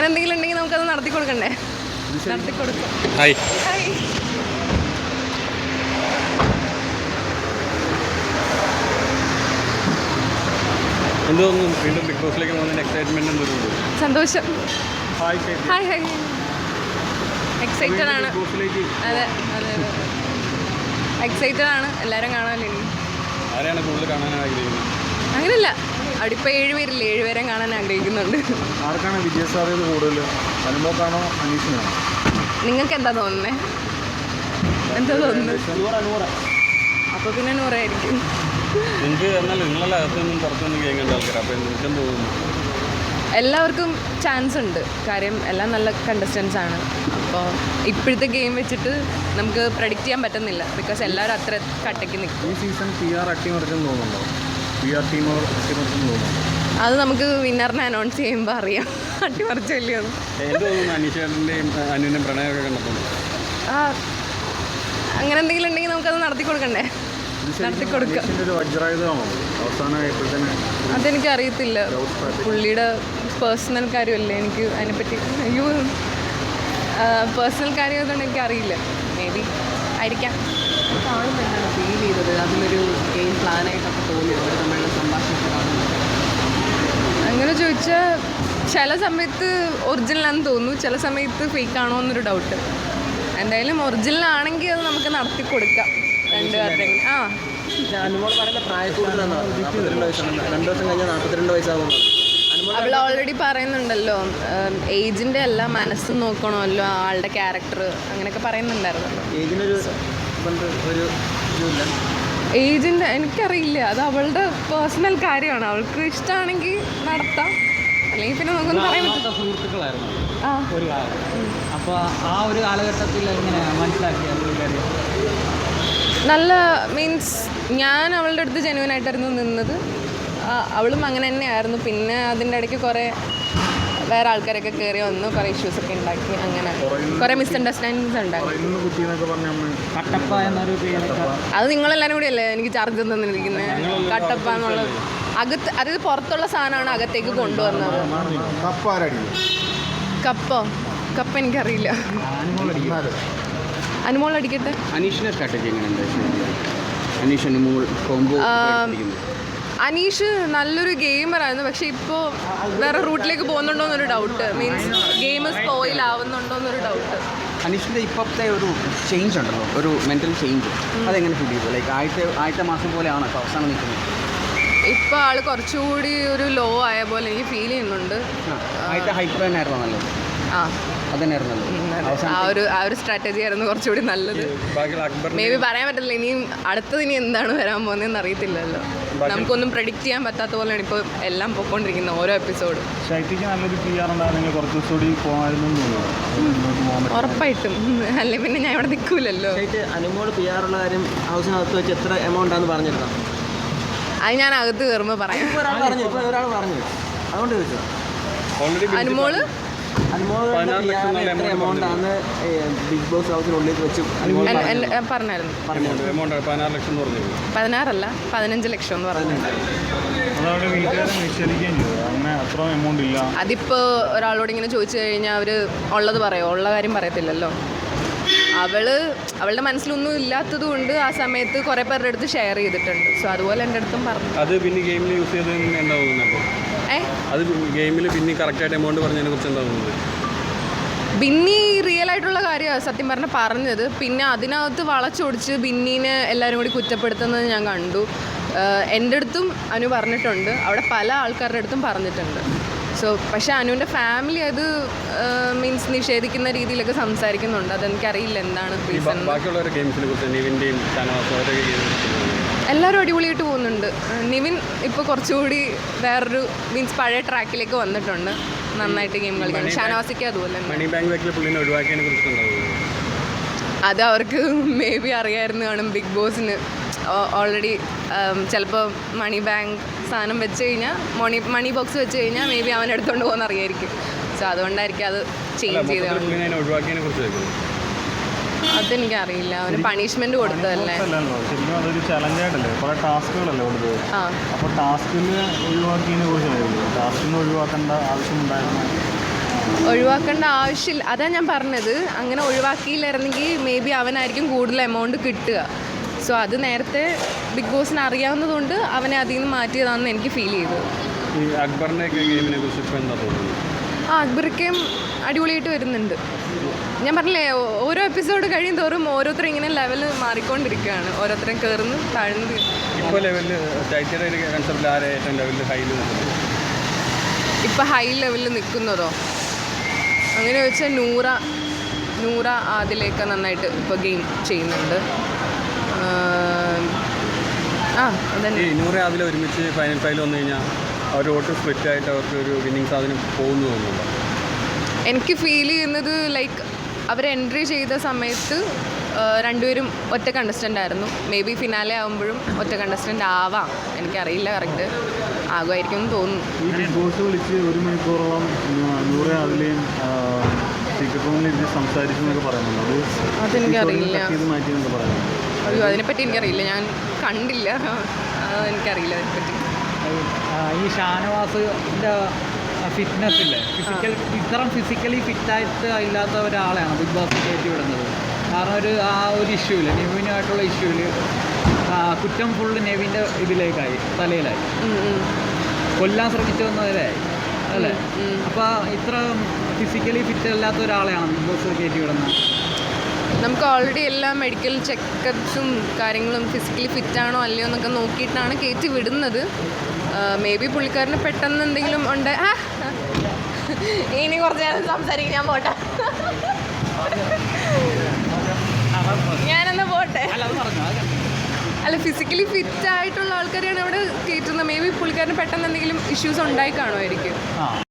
അങ്ങനെ എന്തെങ്കിലും ഉണ്ടെങ്കിൽ നമുക്കത് നടത്തി കൊടുക്കണ്ടേ? നടത്തി കൊടുക്കാം. വീണ്ടും ബിഗ് ബോസിലേക്ക് എക്സൈറ്റ്മെന്റ് സന്തോഷം. ഹായ് ഹായ് ഹായ് എക്സൈറ്റഡ് ആണ്. അതെ അതെ അതെ എക്സൈറ്റഡ് ആണ്. എല്ലാവരും കാണാനില്ല? ആരെയാണ് കൂടുതൽ കാണാൻ ആഗ്രഹിക്കുന്നത് അങ്ങനെയല്ല അവിടെ ഇപ്പോൾ ഏഴ് ഏഴുപേരെ കാണാൻ ആഗ്രഹിക്കുന്നുണ്ട്. ആർക്കാണ് വിജയസാധ്യത കൂടുതൽ? അനുഭവക്കാണോ അനീഷിനാണോ നിങ്ങൾക്ക് എന്താ തോന്നുന്നത് എന്താ തോന്നുന്നത് അപ്പോൾ പിന്നെ നൂറായിരിക്കും. നിങ്ങൾക്ക് എന്നാൽ നിങ്ങളല്ല അകത്തുനിന്നും പുറത്തുനിന്നും കേൾക്കേണ്ട കണ്ട ആൾക്കാർ അപ്പോൾ നിങ്ങൾക്കും തോന്നുന്നു. എല്ലാവർക്കും ചാൻസ് ഉണ്ട്. കാര്യം എല്ലാം നല്ല കണ്ടസ്റ്റൻസ് ആണ്. അപ്പോൾ ഇപ്പോഴത്തെ ഗെയിം വെച്ചിട്ട് നമുക്ക് പ്രഡിക്റ്റ് ചെയ്യാൻ പറ്റുന്നില്ല. ബിക്കോസ് എല്ലാവരും അത്ര കട്ടയ്ക്ക് നിൽക്കും ഈ സീസൺ പി ആർ അട്ടിമറിച്ചെന്ന് തോന്നുന്നുണ്ടോ? അത് നമുക്ക് വിന്നറിനെ അനൗൺസ് ചെയ്യുമ്പോൾ അറിയാം. അട്ടിമറിച്ചില്ലയോ ആ അങ്ങനെ എന്തെങ്കിലും ഉണ്ടെങ്കിൽ നമുക്കത് നടത്തി കൊടുക്കണ്ടേ? നടത്തി കൊടുക്കാം. അതെനിക്ക് അറിയത്തില്ല പുള്ളിയുടെ പേഴ്സണൽ കാര്യമല്ലേ എനിക്ക് അതിനെപ്പറ്റി? അയ്യോ. പേഴ്സണൽ കാര്യം എനിക്ക് അറിയില്ല മേ ബി ആയിരിക്കാം. കാണുമ്പോൾ എന്താണ് ഫീൽ ചെയ്തത്. അതിലൊരു ഗെയിം പ്ലാനായിട്ടൊക്കെ അങ്ങനെ ചോദിച്ചാൽ ചില സമയത്ത് ഒറിജിനൽ ആണെന്ന് തോന്നുന്നു. ചില സമയത്ത് ഫേക്ക് ആണോ എന്നൊരു ഡൗട്ട് എന്തായാലും ഒറിജിനൽ ആണെങ്കിൽ അത് നമുക്ക് നടത്തി കൊടുക്കാം. രണ്ട് പേരുടെ ആ. അനുമോൾ പറയുന്ന പ്രായക്കൂടുതലാണ് രണ്ട് വർഷം കഴിഞ്ഞാൽ നാൽപ്പത്തിരണ്ട് വയസ്സാകുന്നു അനുമോൾ അവൾ ഓൾറെഡി പറയുന്നുണ്ടല്ലോ ഏജിന്റെ അല്ല മനസ്സ് നോക്കണമല്ലോ ആളുടെ ക്യാരക്ടർ അങ്ങനെയൊക്കെ പറയുന്നുണ്ടായിരുന്നല്ലോ ഏജിന്റെ ഏജിന്റെ എനിക്കറിയില്ല അത് അവളുടെ പേഴ്സണൽ കാര്യമാണ്. അവൾക്ക് ഇഷ്ടമാണെങ്കിൽ നടത്താം. അല്ലെങ്കിൽ പിന്നെ നമുക്കൊന്നും പറയാൻ പറ്റില്ല സുഹൃത്തുക്കളായിരുന്നു. ഒരു കാലം. അപ്പോൾ ആ ഒരു കാലഘട്ടത്തിൽ മനസ്സിലാക്കിയ നല്ല മീൻസ് ഞാൻ അവളുടെ അടുത്ത് ജെനുവൻ ആയിട്ടായിരുന്നു നിന്നത്. അവളും അങ്ങനെ തന്നെയായിരുന്നു. പിന്നെ അതിന്റെ ഇടയ്ക്ക് കുറേ വേറെ ആൾക്കാരൊക്കെ കയറി വന്നു കുറേ ഇഷ്യൂസ് ഒക്കെ ഉണ്ടാക്കി അങ്ങനെ. കുറേ മിസ്അണ്ടർസ്റ്റാൻഡിങ്സ് ഉണ്ടാക്കി അത് നിങ്ങളെല്ലാവരും കൂടി അല്ലേ എനിക്ക് ചാർജ് തന്നിരിക്കുന്നത് കട്ടപ്പ എന്നുള്ളത് അകത്ത് അതായത് പുറത്തുള്ള സാധനമാണ് അകത്തേക്ക് കൊണ്ടുവന്നത്. കപ്പ? കപ്പോ എനിക്കറിയില്ല. അനുമോൾ അടിക്കട്ടെ? സ്ട്രാറ്റജി എങ്ങനെയുണ്ട്? അനീഷ് അനുമോൾ കോംബോ അനീഷ് നല്ലൊരു ഗെയിമറായിരുന്നു പക്ഷെ ഇപ്പോ വേറെ റൂട്ടിലേക്ക് പോകുന്നുണ്ടോ എന്നൊരു ഡൗട്ട് മീൻസ് ഗെയിം സ്പോയിൽ ആവുന്നുണ്ടോ എന്നൊരു ഡൗട്ട് അനീഷിന്റെ ഇപ്പോഴത്തെ ഒരു ചേഞ്ച് ഉണ്ടല്ലോ. ഒരു മെന്റൽ ചേഞ്ച് അതെങ്ങനെ ഫീൽ ചെയ്തു? ലൈക്ക് ആദ്യത്തെ ആദ്യത്തെ മാസം പോലെയാണ് ഇപ്പോൾ അവസാനം നിൽക്കുന്നത്? ഇപ്പോൾ ആൾ കുറച്ചുകൂടി ഒരു ലോ ആയ പോലെ എനിക്ക് ഫീൽ ചെയ്യുന്നുണ്ട്. ആദ്യത്തെ ഹൈപ്പർ തന്നെയായിരുന്നു നല്ലത്? ആ. ആ ഒരു ആ ഒരു സ്ട്രാറ്റജി ആയിരുന്നു കുറച്ചുകൂടി നല്ലത്. ബാക്കിയുള്ള അക്ബർ മേ ബി പറയാൻ പറ്റില്ല ഇനിയും അടുത്തത് ഇനി എന്താണ് വരാൻ പോകുന്നതെന്ന് അറിയത്തില്ലല്ലോ. നമുക്കൊന്നും പ്രഡിക്റ്റ് ചെയ്യാൻ പറ്റാത്ത പോലെയാണ് ഇപ്പോൾ എല്ലാം പൊയ്ക്കൊണ്ടിരിക്കുന്നത് ഓരോ എപ്പിസോഡും ഉറപ്പായിട്ടും. അല്ലെ പിന്നെ ഞാൻ ഇവിടെ നിൽക്കൂലല്ലോ. പി ആറുള്ള കാര്യം ഹൗസിനകത്ത് വെച്ച് എത്ര എമൗണ്ട് ആണെന്ന് പറഞ്ഞിരുന്നോ? അത് ഞാൻ അകത്ത് കയറുമ്പോൾ പറയാം. ഒരാൾ പറഞ്ഞു. പറഞ്ഞു. അതുകൊണ്ട് അനുമോൾ? അനുമോൾ പതിനാറ് ലക്ഷം എത്ര എന്നുള്ള എമൗണ്ട് ആണ് ബിഗ് ബോസ് ഹൗസിനുള്ളിൽ വെച്ച് പറഞ്ഞായിരുന്നു. എമൗണ്ട് പതിനാറ് ലക്ഷം എന്ന് പറഞ്ഞു പതിനാറല്ല പതിനഞ്ച് ലക്ഷം എന്ന് പറഞ്ഞിട്ടുണ്ട് അതിപ്പോ ഒരാളോട് ഇങ്ങനെ ചോദിച്ചു കഴിഞ്ഞാൽ അവർ ഉള്ളത് പറയോ? ഉള്ള കാര്യം പറയത്തില്ലല്ലോ. അവൾ അവളുടെ മനസ്സിലൊന്നും ഇല്ലാത്തത് കൊണ്ട് ആ സമയത്ത് കുറേ പേരുടെ അടുത്ത് ഷെയർ ചെയ്തിട്ടുണ്ട്. സോ അതുപോലെ എന്റെ അടുത്തും പറഞ്ഞു. അത് പിന്നെ ഗെയിമിൽ യൂസ് ചെയ്തത് എന്താ തോന്നുന്നത് അത് ഗെയിമിൽ പിന്നെ കറക്റ്റായിട്ട് എമൗണ്ട് പറഞ്ഞതിനെ കുറിച്ച് എന്താ തോന്നുന്നത്? ബിന്നി റിയൽ ആയിട്ടുള്ള കാര്യമാണ് സത്യം പറഞ്ഞ പറഞ്ഞത്. പിന്നെ അതിനകത്ത് വളച്ചൊടിച്ച് ബിന്നീനെ എല്ലാവരും കൂടി കുറ്റപ്പെടുത്തുന്നത് ഞാൻ കണ്ടു. എന്റെ അടുത്തും അനു പറഞ്ഞിട്ടുണ്ട്. അവിടെ പല ആൾക്കാരുടെ അടുത്തും പറഞ്ഞിട്ടുണ്ട്. സോ പക്ഷേ അനുവിന്റെ ഫാമിലി അത് മീൻസ് നിഷേധിക്കുന്ന രീതിയിലൊക്കെ സംസാരിക്കുന്നുണ്ട്. അതെനിക്കറിയില്ല എന്താണ് റീസൺ എല്ലാവരും അടിപൊളിയായിട്ട് പോകുന്നുണ്ട്. നിവിൻ ഇപ്പോൾ കുറച്ചുകൂടി വേറൊരു മീൻസ് പഴയ ട്രാക്കിലേക്ക് വന്നിട്ടുണ്ട്. നന്നായിട്ട് ഗെയിം കളിക്കാൻ. ഷാനവാസിക്ക് അതുപോലെ അത് അവർക്ക് മേ ബി അറിയായിരുന്നു കാണും ബിഗ് ബോസിന് ഓൾറെഡി ചിലപ്പോൾ മണി ബാങ്ക് സാധനം വെച്ച് കഴിഞ്ഞാൽ മണി മണി ബോക്സ് വെച്ച് കഴിഞ്ഞാൽ മേ ബി അവൻ എടുത്തുകൊണ്ട് പോകുന്ന അറിയായിരിക്കും. സോ അതുകൊണ്ടായിരിക്കും അത് ചേഞ്ച് ചെയ്ത് ചെയ്തത്. അതെനിക്കറിയില്ല. അവന് പണിഷ്മെന്റ് കൊടുത്തതല്ലേ? അപ്പോൾ ഒഴിവാക്കിയതിനെ ഒഴിവാക്കേണ്ട ആവശ്യമുണ്ടായിരുന്നു ഒഴിവാക്കേണ്ട ആവശ്യമില്ല. അതാ ഞാൻ പറഞ്ഞത്. അങ്ങനെ ഒഴിവാക്കിയില്ലായിരുന്നെങ്കിൽ മേ ബി അവനായിരിക്കും കൂടുതൽ എമൗണ്ട് കിട്ടുക. സോ അത് നേരത്തെ ബിഗ് ബോസിന് അറിയാവുന്നതുകൊണ്ട് അവനെ അതിൽ നിന്ന് മാറ്റിയതാണെന്ന് എനിക്ക് ഫീൽ ചെയ്തു. ആ അക്ബറൊക്കെയും അടിപൊളിയായിട്ട് വരുന്നുണ്ട്. ഞാൻ പറഞ്ഞില്ലേ ഓരോ എപ്പിസോഡ് കഴിയും തോറും ഓരോരുത്തരും ഇങ്ങനെ ലെവൽ മാറിക്കൊണ്ടിരിക്കുകയാണ്. ഓരോരുത്തരും കയറുന്നു താഴ്ന്നു ഇപ്പം ഹൈ ലെവലിൽ നിൽക്കുന്നതോ? അങ്ങനെ വെച്ചാൽ നൂറ നൂറ അതിലേക്ക് നന്നായിട്ട് ഇപ്പോൾ ഗെയിം ചെയ്യുന്നുണ്ട്. ഈ ഒരുമിച്ച് ഫൈനൽ ഫൈൽ വന്നു കഴിഞ്ഞാൽ അവർ വോട്ട് സ്പ്ലിറ്റ് ആയിട്ട് അവർക്ക് ഒരു വിന്നിങ് സാധനം പോകുന്നു തോന്നുന്നുണ്ടോ? എനിക്ക് ഫീൽ ചെയ്യുന്നത് ലൈക്ക് അവർ എൻട്രി ചെയ്ത സമയത്ത് രണ്ടുപേരും ഒറ്റ കണ്ടസ്റ്റന്റ് ആയിരുന്നു. മേ ബി ഫിനാലെ ആകുമ്പോഴും ഒറ്റ കണ്ടസ്റ്റന്റ് ആവാം. എനിക്കറിയില്ല കറക്റ്റ് ആകുമായിരിക്കും എന്ന് തോന്നുന്നു. ഈ ബിഗ് ബോസ് വിളിച്ച് ഒരു മണിക്കൂറോളം നൂ- നൂറെ അതിലെയും സീക്രട്ട് റൂമിലിരുന്ന് സംസാരിച്ചു എന്നൊക്കെ പറയുന്നുണ്ട്. അത് അതെനിക്കറിയില്ല. അയ്യോ അതിനെപ്പറ്റി എനിക്കറിയില്ല. ഞാൻ കണ്ടില്ല. എനിക്കറിയില്ല അതിനെപ്പറ്റി. ഈ ഷാനവാസിന്റെ ഫിറ്റ്നസ് ഇല്ലേ? ഫിസിക്കൽ ഇത്ര ഫിസിക്കലി ഫിറ്റായിട്ട് ഇല്ലാത്ത ഒരാളെയാണ് ബിഗ് ബോസ് കയറ്റി വിടുന്നത്. കാരണം ഒരു ആ ഒരു ഇഷ്യൂവിൽ നെവിനുമായിട്ടുള്ള ഇഷ്യൂവിൽ കുറ്റം ഫുള്ള് നെവിന്റെ ഇതിലേക്കായി തലയിലായി. കൊല്ലാൻ ശ്രമിച്ചു വന്നവരായി അല്ലേ? അപ്പോൾ ഇത്ര ഫിസിക്കലി ഫിറ്റ് അല്ലാത്ത ഒരാളെയാണ് ബിഗ് ബോസ് കയറ്റി വിടുന്നത്. നമുക്ക് ഓൾറെഡി എല്ലാ മെഡിക്കൽ ചെക്കപ്സും കാര്യങ്ങളും ഫിസിക്കലി ഫിറ്റാണോ അല്ലയോ എന്നൊക്കെ നോക്കിയിട്ടാണ് കയറ്റി വിടുന്നത്. മേ ബി പുള്ളിക്കാരന് പെട്ടെന്ന് എന്തെങ്കിലും ഉണ്ട്. ഇനി കുറച്ച് നേരം സംസാരിക്കും ഞാൻ പോട്ടെ. ഞാനെന്നാ പോട്ടെ. അല്ല ഫിസിക്കലി ഫിറ്റ് ആയിട്ടുള്ള ആൾക്കാരെയാണ് അവിടെ കയറ്റുന്നത് മേ ബി പുള്ളിക്കാരന് പെട്ടെന്ന് എന്തെങ്കിലും ഇഷ്യൂസ് ഉണ്ടായി കാണുമായിരിക്കും.